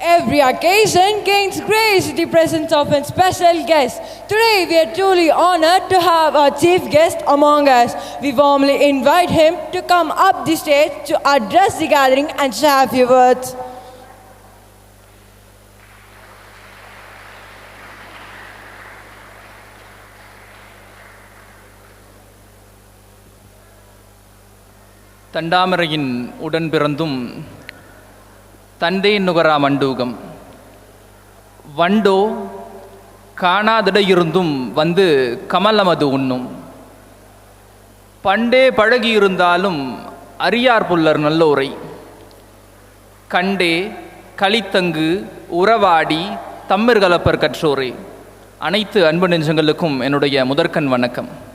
Every occasion gains grace with the presence of a special guest. Today we are truly honored to have our chief guest among us. We warmly invite him to come up the stage to address the gathering and share a few words. தண்டாமரையின் உடன் பிறந்தும் தந்தை நுகரா மண்டூகம். வண்டோ காணாதிடையிருந்தும் வந்து கமலமது உண்ணும். பண்டே பழகியிருந்தாலும் அரியார் புல்லர் நல்லோரை. கண்டே களித்தங்கு உறவாடி தம்மிர்கலப்பர் கற்றோரே. அனைத்து அன்பு நெஞ்சங்களுக்கும் என்னுடைய முதற்கண் வணக்கம்.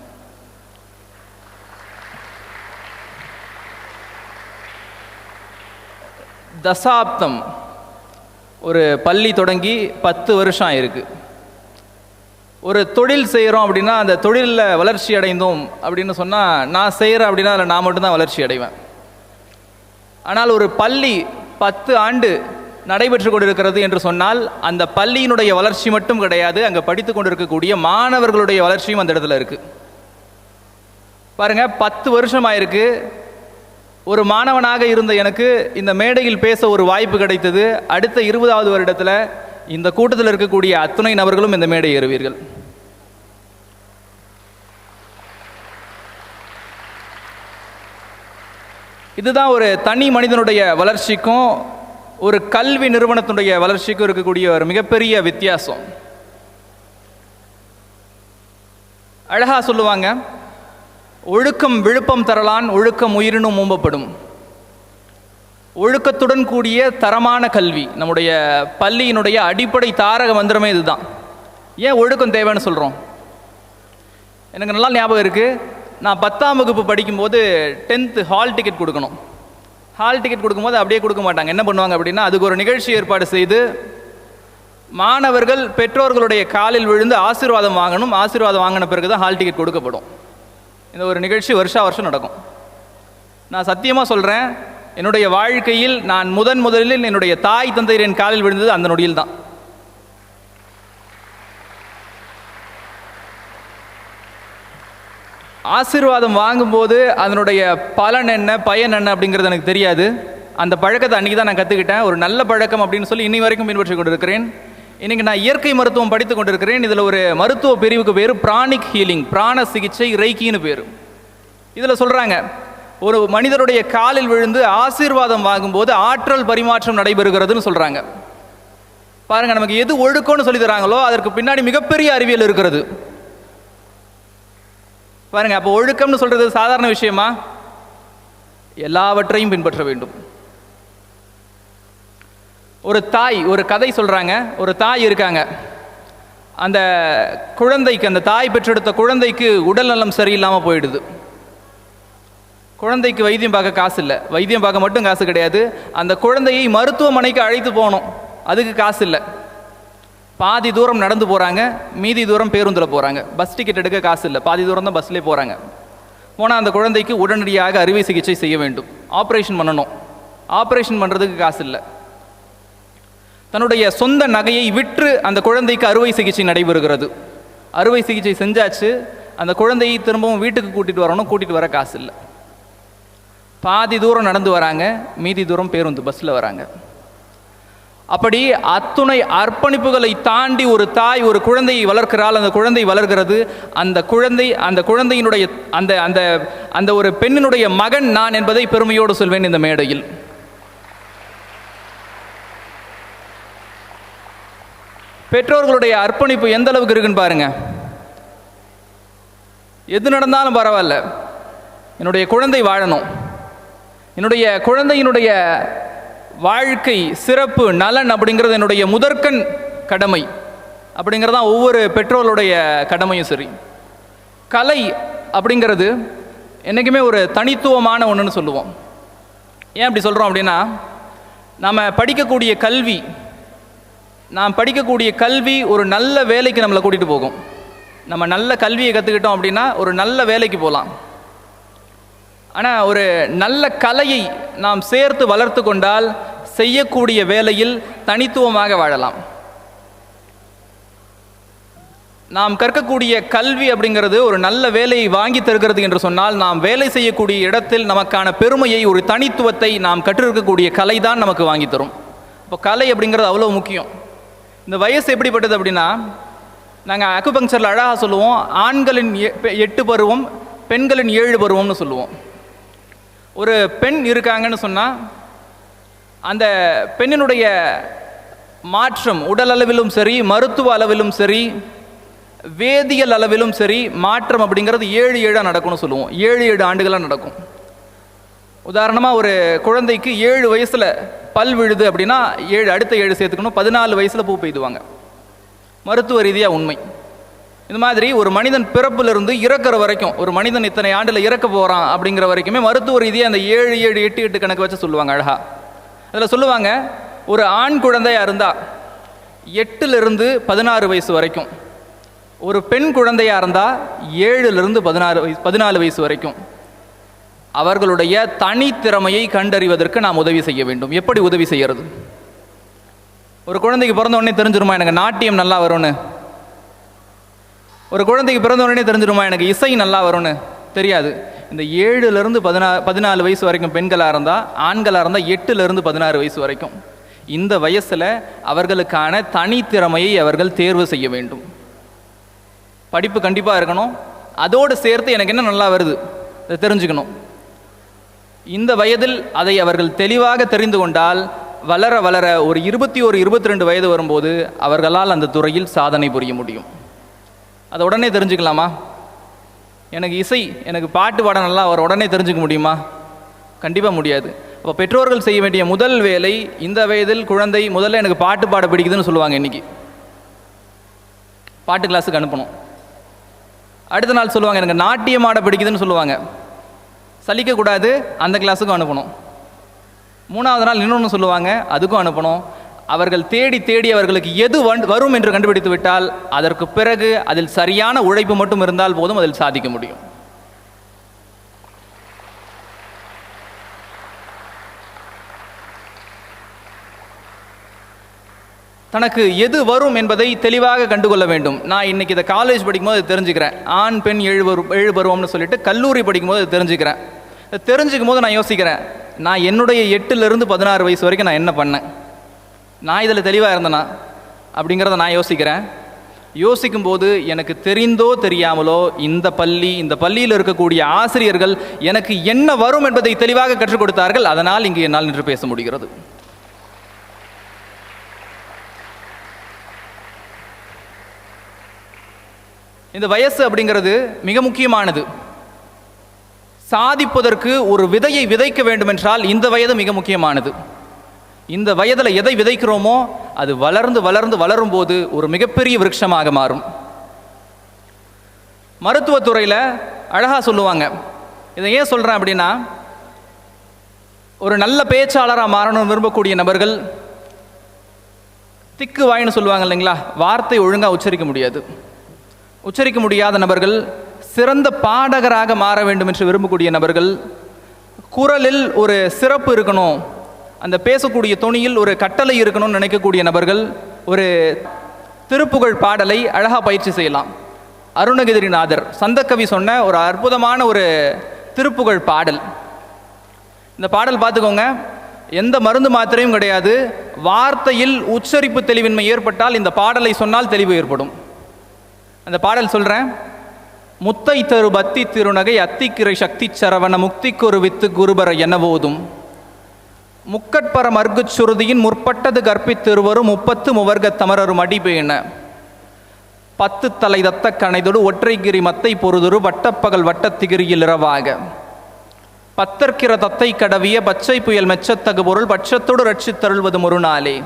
தசாப்தம். ஒரு பள்ளி தொடங்கி பத்து வருஷம் ஆயிருக்கு. ஒரு தொழில் செய்கிறோம் அப்படின்னா அந்த தொழிலில் வளர்ச்சி அடைந்தோம் அப்படின்னு சொன்னால் நான் செய்கிறேன் அப்படின்னா அதில் நான் மட்டும்தான் வளர்ச்சி அடைவேன். ஆனால் ஒரு பள்ளி பத்து ஆண்டு நடைபெற்று கொண்டிருக்கிறது என்று சொன்னால் அந்த பள்ளியினுடைய வளர்ச்சி மட்டும் கிடையாது அங்கே படித்து கொண்டிருக்கக்கூடிய மாணவர்களுடைய வளர்ச்சியும் அந்த இடத்துல இருக்குது பாருங்கள் பத்து வருஷம் ஆயிருக்கு. ஒரு மாணவனாக இருந்த எனக்கு இந்த மேடையில் பேச ஒரு வாய்ப்பு கிடைத்தது. அடுத்த இருபதாவது வருடத்தில் இந்த கூட்டத்தில் இருக்கக்கூடிய அத்துணை நபர்களும் இந்த மேடை ஏறுவீர்கள். இதுதான் ஒரு தனி மனிதனுடைய வளர்ச்சிக்கும் ஒரு கல்வி நிறுவனத்தினுடைய வளர்ச்சிக்கும் இருக்கக்கூடிய ஒரு மிகப்பெரிய வித்தியாசம். அழகா சொல்லுவாங்க ஒழுக்கம் விழுப்பம் தரலான் ஒழுக்கம் உயிரினும் ஓம்பப்படும் ஒழுக்கத்துடன் கூடிய தரமான கல்வி நம்முடைய பள்ளியினுடைய அடிப்படை தாரக மந்திரமே இதுதான். ஏன் ஒழுக்கம் தேவைன்னு சொல்கிறோம் எனக்கு நல்லா ஞாபகம் இருக்குது நான் பத்தாம் வகுப்பு படிக்கும்போது டென்த்து ஹால் டிக்கெட் கொடுக்கணும். ஹால் டிக்கெட் கொடுக்கும்போது அப்படியே கொடுக்க மாட்டாங்க. என்ன பண்ணுவாங்க அப்படின்னா அதுக்கு ஒரு நிகழ்ச்சி ஏற்பாடு செய்து மாணவர்கள் பெற்றோர்களுடைய காலில் விழுந்து ஆசீர்வாதம் வாங்கணும். ஆசீர்வாதம் வாங்கின பிறகு தான் ஹால் டிக்கெட் கொடுக்கப்படும். இந்த ஒரு நிகழ்ச்சி வருஷா வருஷம் நடக்கும். நான் சத்தியமாக சொல்கிறேன் என்னுடைய வாழ்க்கையில் நான் முதன் முதலில் என்னுடைய தாய் தந்தையரின் காலில் விழுந்தது அந்த நொடியில் தான். ஆசீர்வாதம் வாங்கும்போது அதனுடைய பலன் என்ன பயன் என்ன அப்படிங்கிறது எனக்கு தெரியாது. அந்த பழக்கத்தை அன்றைக்கி தான் நான் கற்றுக்கிட்டேன் ஒரு நல்ல பழக்கம் அப்படின்னு சொல்லி இன்னி வரைக்கும் பின்பற்றி கொண்டிருக்கிறேன். இன்றைக்கி நான் இயற்கை மருத்துவம் படித்து கொண்டிருக்கிறேன். இதில் ஒரு மருத்துவ பிரிவுக்கு பேர் பிராணிக் ஹீலிங் பிராண சிகிச்சை ரைக்கின்னு பேர். இதில் சொல்கிறாங்க ஒரு மனிதருடைய காலில் விழுந்து ஆசீர்வாதம் வாங்கும்போது ஆற்றல் பரிமாற்றம் நடைபெறுகிறதுன்னு சொல்கிறாங்க பாருங்கள் நமக்கு எது ஒழுக்கம்னு சொல்லி தராங்களோ அதற்கு பின்னாடி மிகப்பெரிய அறிவியல் இருக்கிறது. பாருங்கள் அப்போ ஒழுக்கம்னு சொல்கிறது சாதாரண விஷயமா? எல்லாவற்றையும் பின்பற்ற வேண்டும். ஒரு தாய் ஒரு கதை சொல்கிறாங்க ஒரு தாய் இருக்காங்க. அந்த குழந்தைக்கு அந்த தாய் பெற்றெடுத்த குழந்தைக்கு உடல் நலம் சரியில்லாமல் போயிடுது. குழந்தைக்கு வைத்தியம் பார்க்க காசு இல்லை. வைத்தியம் பார்க்க மட்டும் காசு கிடையாது. அந்த குழந்தையை மருத்துவமனைக்கு அழைத்து போகணும். அதுக்கு காசு இல்லை. பாதி தூரம் நடந்து போகிறாங்க மீதி தூரம் பேருந்தில் போகிறாங்க பஸ் டிக்கெட் எடுக்க காசு இல்லை. பாதி தூரம் தான் பஸ்லேயே போகிறாங்க போனால் அந்த குழந்தைக்கு உடனடியாக அறுவை சிகிச்சை செய்ய வேண்டும். ஆப்ரேஷன் பண்ணணும். ஆப்ரேஷன் பண்ணுறதுக்கு காசு இல்லை. தன்னுடைய சொந்த நகையை விற்று அந்த குழந்தைக்கு அறுவை சிகிச்சை நடைபெறுகிறது. அறுவை சிகிச்சை செஞ்சாச்சு. அந்த குழந்தையை திரும்பவும் வீட்டுக்கு கூட்டிகிட்டு வரணும். கூட்டிகிட்டு வர காசு இல்லை. பாதி தூரம் நடந்து வராங்க. மீதி தூரம் பேருந்து பஸ்ஸில் வராங்க. அப்படி அத்துணை அர்ப்பணிப்புகளை தாண்டி ஒரு தாய் ஒரு குழந்தையை வளர்க்கிறாள். அந்த குழந்தை வளர்கிறது. அந்த குழந்தை அந்த குழந்தையினுடைய அந்த அந்த அந்த ஒரு பெண்ணினுடைய மகன் நான் என்பதை பெருமையோடு சொல்வேன் இந்த மேடையில். பெற்றோர்களுடைய அர்ப்பணிப்பு எந்த அளவுக்கு இருக்குன்னு பாருங்க. எது நடந்தாலும் பரவாயில்ல. என்னுடைய குழந்தை வாழணும். என்னுடைய குழந்தையினுடைய வாழ்க்கை சிறப்பு நலன் அப்படிங்கிறது என்னுடைய முதற்கண் கடமை. அப்படிங்கிறது தான் ஒவ்வொரு பெற்றோருடைய கடமையும் சரி. கலை அப்படிங்கிறது என்றைக்குமே ஒரு தனித்துவமான ஒன்றுன்னு சொல்லுவோம். ஏன் அப்படி சொல்கிறோம் அப்படின்னா நம்ம படிக்கக்கூடிய கல்வி நாம் படிக்கக்கூடிய கல்வி ஒரு நல்ல வேலைக்கு நம்மளை கூட்டிகிட்டு போகும். நம்ம நல்ல கல்வியை கற்றுக்கிட்டோம் அப்படின்னா ஒரு நல்ல வேலைக்கு போகலாம். ஆனால் ஒரு நல்ல கலையை நாம் சேர்த்து வளர்த்து கொண்டால் செய்யக்கூடிய வேலையில் தனித்துவமாக வாழலாம். நாம் கற்கக்கூடிய கல்வி அப்படிங்கிறது ஒரு நல்ல வேலையை வாங்கி தருகிறது என்று சொன்னால் நாம் வேலை செய்யக்கூடிய இடத்தில் நமக்கான பெருமையை ஒரு தனித்துவத்தை நாம் கற்றிருக்கக்கூடிய கலை தான் நமக்கு வாங்கி தரும். இப்போ கலை அப்படிங்கிறது அவ்வளோ முக்கியம். இந்த வயசு எப்படிப்பட்டது அப்படின்னா நாங்கள் அக்குபங்சரில் அழகாக சொல்லுவோம் ஆண்களின் எ- பெ- எட்டு பருவம் பெண்களின் ஏழு பருவம்னு சொல்லுவோம். ஒரு பெண் இருக்காங்கன்னு சொன்னால் அந்த பெண்ணினுடைய மாற்றம் உடல் அளவிலும் சரி மருத்துவ அளவிலும் சரி வேதியியல் அளவிலும் சரி மாற்றம் அப்படிங்கிறது ஏழு ஏழாக நடக்கும்னு சொல்லுவோம். ஏழு ஏழு ஆண்டுகளாக நடக்கும். உதாரணமாக ஒரு குழந்தைக்கு ஏழு வயசில் பல் விழுது அப்படின்னா ஏழு அடுத்த ஏழு சேர்த்துக்கணும். பதினாலு வயசில் பூ பெய்துவாங்க. மருத்துவ ரீதியாக உண்மை. இந்த மாதிரி ஒரு மனிதன் பிறப்பிலிருந்து இறக்குற வரைக்கும் ஒரு மனிதன் இத்தனை ஆண்டில் இறக்க போகிறான் அப்படிங்கிற வரைக்குமே மருத்துவ ரீதியாக அந்த ஏழு ஏழு எட்டு எட்டு கணக்கு வச்சு சொல்லுவாங்க அழகா. அதில் சொல்லுவாங்க ஒரு ஆண் குழந்தையாக இருந்தால் எட்டுலேருந்து பதினாறு வயசு வரைக்கும். ஒரு பெண் குழந்தையாக இருந்தால் ஏழுலேருந்து பதினாறு வயசு பதினாலு வயசு வரைக்கும். அவர்களுடைய தனித்திறமையை கண்டறிவதற்கு நாம் உதவி செய்ய வேண்டும். எப்படி உதவி செய்கிறது ஒரு குழந்தைக்கு பிறந்த உடனே தெரிஞ்சிருமா எனக்கு நாட்டியம் நல்லா வரும்னு? ஒரு குழந்தைக்கு பிறந்த உடனே தெரிஞ்சிருமா எனக்கு இசை நல்லா வரும்னு? தெரியாது. இந்த ஏழுலேருந்து பதினா பதினாலு வயசு வரைக்கும் பெண்களாக இருந்தால் ஆண்களாக இருந்தால் எட்டுலேருந்து பதினாறு வயசு வரைக்கும். இந்த வயசில் அவர்களுக்கான தனித்திறமையை அவர்கள் தேர்வு செய்ய வேண்டும். படிப்பு கண்டிப்பாக இருக்கணும். அதோடு சேர்த்து எனக்கு என்ன நல்லா வருது? தெரிஞ்சுக்கணும். இந்த வயதில் அதை அவர்கள் தெளிவாக தெரிந்து கொண்டால் வளர வளர ஒரு இருபத்தி ஒரு இருபத்தி ரெண்டு வயது வரும்போது அவர்களால் அந்த துறையில் சாதனை புரிய முடியும். அதை உடனே தெரிஞ்சுக்கலாமா? எனக்கு இசை எனக்கு பாட்டு பாட நல்லா அவர் உடனே தெரிஞ்சுக்க முடியுமா? கண்டிப்பாக முடியாது. அப்போ பெற்றோர்கள் செய்ய வேண்டிய முதல் வேலை இந்த வயதில் குழந்தை முதல்ல எனக்கு பாட்டு பாட பிடிக்குதுன்னு சொல்லுவாங்க இன்னைக்கு. பாட்டு கிளாஸுக்கு அனுப்பணும். அடுத்த நாள் சொல்லுவாங்க எனக்கு நாட்டியம் ஆட பிடிக்குதுன்னு சொல்லுவாங்க. சலிக்கக்கூடாது அந்த கிளாஸுக்கும் அனுப்பணும். மூணாவது நாள் இன்னொன்று சொல்லுவாங்க அதுக்கும் அனுப்பணும். அவர்கள் தேடி தேடி அவர்களுக்கு எது வந்- வரும் என்று கண்டுபிடித்து விட்டால் அதற்கு பிறகு அதில் சரியான உழைப்பு மட்டும் இருந்தால் போதும் அதில் சாதிக்க முடியும். தனக்கு எது வரும் என்பதை தெளிவாக கண்டுகொள்ள வேண்டும். நான் இன்னைக்கு இதை காலேஜ் படிக்கும்போது தெரிஞ்சுக்கிறேன். ஆண் பெண் எழு பரு பருவம்னு சொல்லிட்டு கல்லூரி படிக்கும்போது தெரிஞ்சுக்கிறேன். தெரிஞ்சுக்கும் போது நான் யோசிக்கிறேன் நான் என்னுடைய எட்டுலேருந்து பதினாறு வயசு வரைக்கும் நான் என்ன பண்ணேன்? நான் இதில் தெளிவாக இருந்தேனா? அப்படிங்கிறத நான் யோசிக்கிறேன். யோசிக்கும்போது எனக்கு தெரிந்தோ தெரியாமலோ இந்த பள்ளி இந்த பள்ளியில் இருக்கக்கூடிய ஆசிரியர்கள் எனக்கு என்ன வரும் என்பதை தெளிவாக கற்றுக் கொடுத்தார்கள். அதனால் இங்கு என்னால் நின்று பேச முடிகிறது. இந்த வயசு அப்படிங்கிறது மிக முக்கியமானது. சாதிப்பதற்கு ஒரு விதையை விதைக்க வேண்டுமென்றால் இந்த வயது மிக முக்கியமானது. இந்த வயதில் எதை விதைக்கிறோமோ அது வளர்ந்து வளர்ந்து வளரும் போது ஒரு மிகப்பெரிய விருட்சமாக மாறும். மருத்துவத்துறையில் அழகாக சொல்லுவாங்க. இதை ஏன் சொல்கிறேன் அப்படின்னா ஒரு நல்ல பேச்சாளராக மாறணும் விரும்பக்கூடிய நபர்கள் திக்கு வாயின்னு சொல்லுவாங்க இல்லைங்களா? வார்த்தை ஒழுங்காக உச்சரிக்க முடியாது. உச்சரிக்க முடியாத நபர்கள் சிறந்த பாடகராக மாற வேண்டும் என்று விரும்பக்கூடிய நபர்கள் குரலில் ஒரு சிறப்பு இருக்கணும் அந்த பேசக்கூடிய துணியில் ஒரு கட்டளை இருக்கணும்னு நினைக்கக்கூடிய நபர்கள் ஒரு திருப்புகழ் பாடலை அழகாக பயிற்சி செய்யலாம். அருணகிரிநாதர் சந்தக்கவி சொன்ன ஒரு அற்புதமான ஒரு திருப்புகழ் பாடல். இந்த பாடல் பார்த்துக்கோங்க எந்த மருந்து மாத்திரையும் கிடையாது வார்த்தையில் உச்சரிப்பு தெளிவின்மை ஏற்பட்டால் இந்த பாடலை சொன்னால் தெளிவு ஏற்படும். அந்த பாடல் சொல்கிறேன் முத்தை தரு பத்தி திருநகை அத்திக்கிரை சக்தி சரவண முக்திக்கொரு வித்து குருபர எனவோதும். முக்கட்பர மர்க்குச் சுருதியின் முற்பட்டது கற்பித்திருவரும் முப்பத்து முவர்க தமரரும் அடிபேன பத்து தலை தத்த கணைதொடு ஒற்றைகிரி மத்தை பொருதுரு வட்டப்பகல் வட்டத்திகிரியில் இரவாக. பத்தற்கிற தத்தை கடவிய பச்சை புயல் மெச்சத்தகு பொருள் பட்சத்தோடு ரட்சித் தருள்வது நாளே.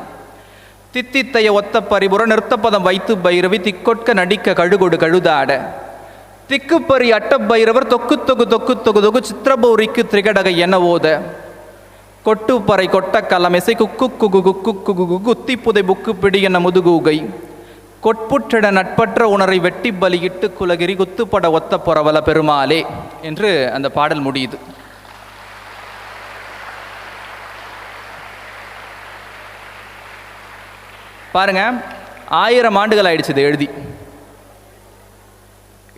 தித்தித்தைய ஒத்த பரிபுற நிறுத்தப்பதம் வைத்து பைரவி திக்கொட்க நடிக்க கழுகொடு கழுதாட. திக்குப்பரி அட்டப்பைரவர் தொக்கு தொகு தொக்கு தொகு தொகு சித்திரபௌரிக்கு திரிகடகை என ஓத. கொட்டுப்பறை கொட்ட கலமெசை குக்கு குகு குக்கு குகு குகு குத்தி புதை புக்கு பிடி என முதுகூகை. கொட்புற்றிட நட்பற்ற உணரை வெட்டி பலியிட்டு குலகிரி குத்துப்பட ஒத்த பொறவல பெருமாளே என்று அந்த பாடல் முடியுது. பாருங்க ஆயிரம் ஆண்டுகள் ஆயிடுச்சு இதை எழுதி.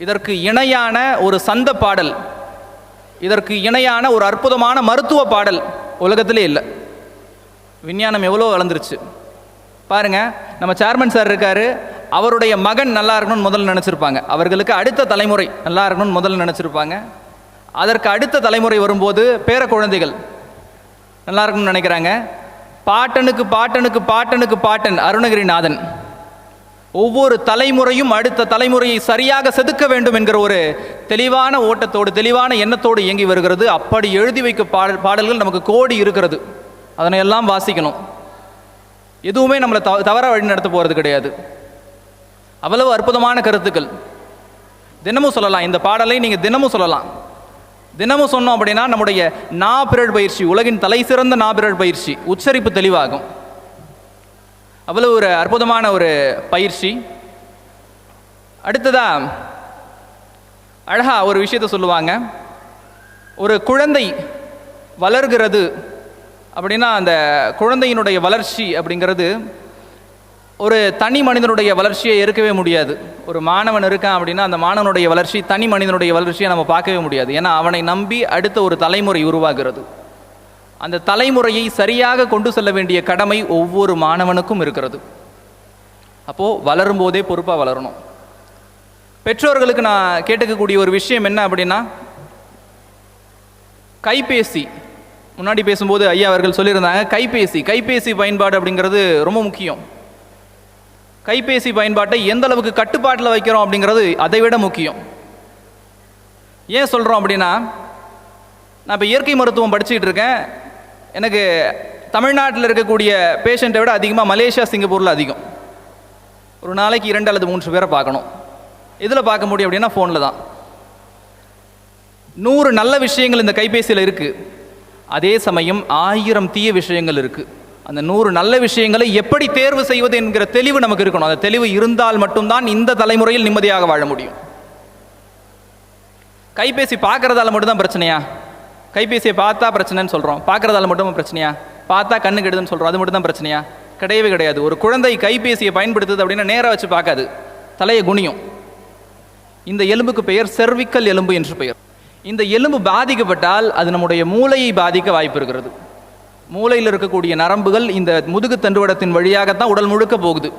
இதற்கு இணையான ஒரு சந்த பாடல் இதற்கு இணையான ஒரு அற்புதமான மருத்துவ பாடல் உலகத்திலே இல்லை. விஞ்ஞானம் எவ்வளோ வளர்ந்துருச்சு பாருங்க நம்ம சேர்மன் சார் இருக்காரு அவருடைய மகன் நல்லா இருக்கணும்னு முதல்ல நினச்சிருப்பாங்க. அவர்களுக்கு அடுத்த தலைமுறை நல்லா இருக்கணும்னு முதல்ல நினச்சிருப்பாங்க. அதற்கு அடுத்த தலைமுறை வரும்போது பேர குழந்தைகள் நல்லா இருக்கணும்னு நினைக்கிறாங்க. பாட்டனுக்கு பாட்டனுக்கு பாட்டனுக்கு பாட்டன் அருணகிரிநாதன். ஒவ்வொரு தலைமுறையும் அடுத்த தலைமுறையை சரியாக செதுக்க வேண்டும் என்கிற ஒரு தெளிவான ஓட்டத்தோடு தெளிவான எண்ணத்தோடு இயங்கி வருகிறது. அப்படி எழுதி வைக்க பாடல் பாடல்கள் நமக்கு கோடி இருக்கிறது. அதனை எல்லாம் வாசிக்கணும். எதுவுமே நம்மளை தவ தவற வழி நடத்த போகிறது கிடையாது. அவ்வளவு அற்புதமான கருத்துக்கள். தினமும் சொல்லலாம் இந்த பாடலை நீங்கள் தினமும் சொல்லலாம். தினமும் சொன்னோம் அப்படின்னா நம்முடைய நாபிரழ் பயிற்சி உலகின் தலை சிறந்த நாபிரழ் பயிற்சி உச்சரிப்பு தெளிவாகும். அவ்வளோ ஒரு அற்புதமான ஒரு பயிற்சி. அடுத்ததா அழகா ஒரு விஷயத்த சொல்லுவாங்க. ஒரு குழந்தை வளர்கிறது அப்படின்னா அந்த குழந்தையினுடைய வளர்ச்சி அப்படிங்கிறது ஒரு தனி மனிதனுடைய வளர்ச்சியை இருக்கவே முடியாது. ஒரு மாணவன் இருக்கான் அப்படின்னா அந்த மாணவனுடைய வளர்ச்சி தனி மனிதனுடைய வளர்ச்சியை நம்ம பார்க்கவே முடியாது. ஏன்னா அவனை நம்பி அடுத்த ஒரு தலைமுறை உருவாகிறது. அந்த தலைமுறையை சரியாக கொண்டு செல்ல வேண்டிய கடமை ஒவ்வொரு மாணவனுக்கும் இருக்கிறது. அப்போது வளரும்போதே பொறுப்பாக வளரணும். பெற்றோர்களுக்கு நான் கேட்டுக்கக்கூடிய ஒரு விஷயம் என்ன அப்படின்னா கைபேசி. முன்னாடி பேசும்போது ஐயா அவர்கள் சொல்லியிருந்தாங்க கைபேசி. கைபேசி பயன்பாடு அப்படிங்கிறது ரொம்ப முக்கியம். கைபேசி பயன்பாட்டை எந்த அளவுக்கு கட்டுப்பாட்டில் வைக்கிறோம் அப்படிங்கிறது அதை விட முக்கியம். ஏன் சொல்கிறோம் அப்படின்னா நான் இப்போ இயற்கை மருத்துவம் படிச்சுக்கிட்டு இருக்கேன். எனக்கு தமிழ்நாட்டில் இருக்கக்கூடிய பேஷண்ட்டை விட அதிகமாக மலேசியா சிங்கப்பூரில் அதிகம். ஒரு நாளைக்கு இரண்டு அல்லது மூன்று பேரை பார்க்கணும். இதில் பார்க்க முடியும் அப்படின்னா ஃபோனில் தான். நூறு நல்ல விஷயங்கள் இந்த கைபேசியில் இருக்குது அதே சமயம் ஆயிரம் தீய விஷயங்கள் இருக்குது அந்த நூறு நல்ல விஷயங்களை எப்படி தேர்வு செய்வது என்கிற தெளிவு நமக்கு இருக்கணும். அந்த தெளிவு இருந்தால் மட்டும்தான் இந்த தலைமுறையில் நிம்மதியாக வாழ முடியும். கைபேசி பார்க்கறதால மட்டும்தான் பிரச்சனையா? கைபேசியை பார்த்தா பிரச்சனைன்னு சொல்கிறோம் பார்க்கறதால மட்டும் பிரச்சனையா? பார்த்தா கண்ணு கெடுதுன்னு சொல்கிறோம் அது மட்டும் தான் பிரச்சனையா? கிடையவே கிடையாது. ஒரு குழந்தை கைபேசியை பயன்படுத்துது அப்படின்னா நேராக வச்சு பார்க்காது. தலையை குனியும். இந்த எலும்புக்கு பெயர் செர்விக்கல் எலும்பு என்று பெயர். இந்த எலும்பு பாதிக்கப்பட்டால் அது நம்முடைய மூளையை பாதிக்க வாய்ப்பு இருக்கிறது. மூளையில் இருக்கக்கூடிய நரம்புகள் இந்த முதுகு தண்டுவடத்தின் வழியாகத்தான் உடல் முழுக்க போகுது.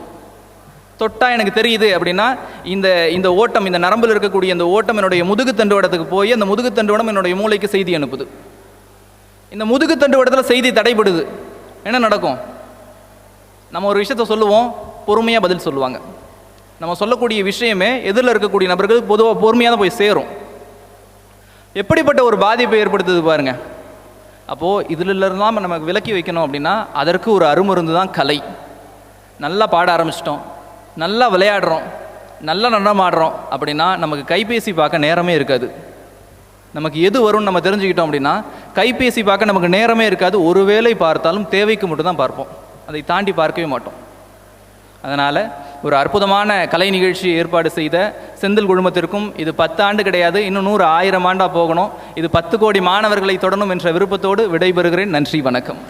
தொட்டா எனக்கு தெரியுது அப்படின்னா இந்த இந்த ஓட்டம் இந்த நரம்பில் இருக்கக்கூடிய இந்த ஓட்டம் என்னுடைய முதுகு தண்டுவடத்துக்கு போய் அந்த முதுகு தண்டுவடம் என்னுடைய மூளைக்கு செய்தி அனுப்புது. இந்த முதுகு தண்டுவடத்தில் செய்தி தடைபடுது. என்ன நடக்கும்? நம்ம ஒரு விஷயத்த சொல்லுவோம் பொறுமையாக பதில் சொல்லுவாங்க. நம்ம சொல்லக்கூடிய விஷயமே எதிரில் இருக்கக்கூடிய நபர்களுக்கு பொதுவாக பொறுமையாக தான் போய் சேரும். எப்படிப்பட்ட ஒரு பாதிப்பை ஏற்படுத்துது பாருங்கள் அப்போது இதிலிருந்து நம்ம நமக்கு விலக்கி வைக்கணும் அப்படின்னா அதற்கு ஒரு அருமருந்து தான் கலை. நல்லா பாட ஆரம்பிச்சிட்டோம். நல்லா விளையாடுறோம். நல்லா நடனமாடுறோம் அப்படின்னா நமக்கு கைபேசி பார்க்க நேரமே இருக்காது. நமக்கு எது வரும்னு நம்ம தெரிஞ்சுக்கிட்டோம் அப்படின்னா கைபேசி பார்க்க நமக்கு நேரமே இருக்காது. ஒரு வேளை பார்த்தாலும் தேவைக்கு மட்டும் தான் பார்ப்போம். அதை தாண்டி பார்க்கவே மாட்டோம். அதனால் ஒரு அற்புதமான கலை நிகழ்ச்சி ஏற்பாடு செய்த செந்தில் குழுமத்திற்கும் இது பத்து ஆண்டு கிடையாது இன்னும் நூறு ஆயிரம் ஆண்டாக போகணும் இது பத்து கோடி மாணவர்களை தொடரும் என்ற விருப்பத்தோடு விடைபெறுகிறேன் நன்றி வணக்கம்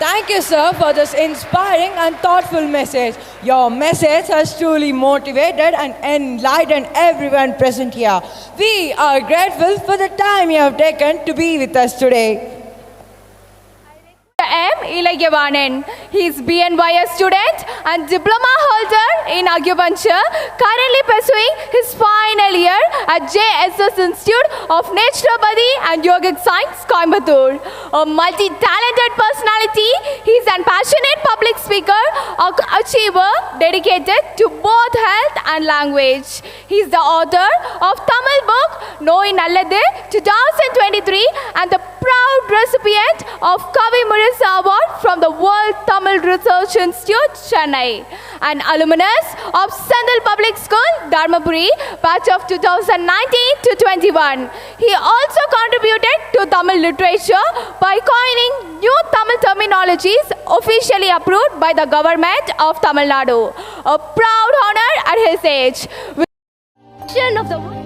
Thank you, sir, for this inspiring and thoughtful message. Your message has truly motivated and enlightened everyone present here. We are grateful for the time you have taken to be with us today. Ilagyawanan. He is BNYS student and diploma holder in acupuncture, currently pursuing his final year at JSS Institute of Naturopathy and Yogic Science, Coimbatore. A multi-talented personality, he is an passionate public speaker, a achiever dedicated to both health and language. He is the author of Tamil book Noi Nalladhu 2023 and the proud recipient of Kavi Murisa Award from the World Tamil Research Institute, Chennai. An alumnus of Sandal Public School, Dharmapuri, batch of 2019 to 21. He also contributed to Tamil literature by coining new Tamil terminologies officially approved by the government of Tamil Nadu. A proud honor at his age. Of the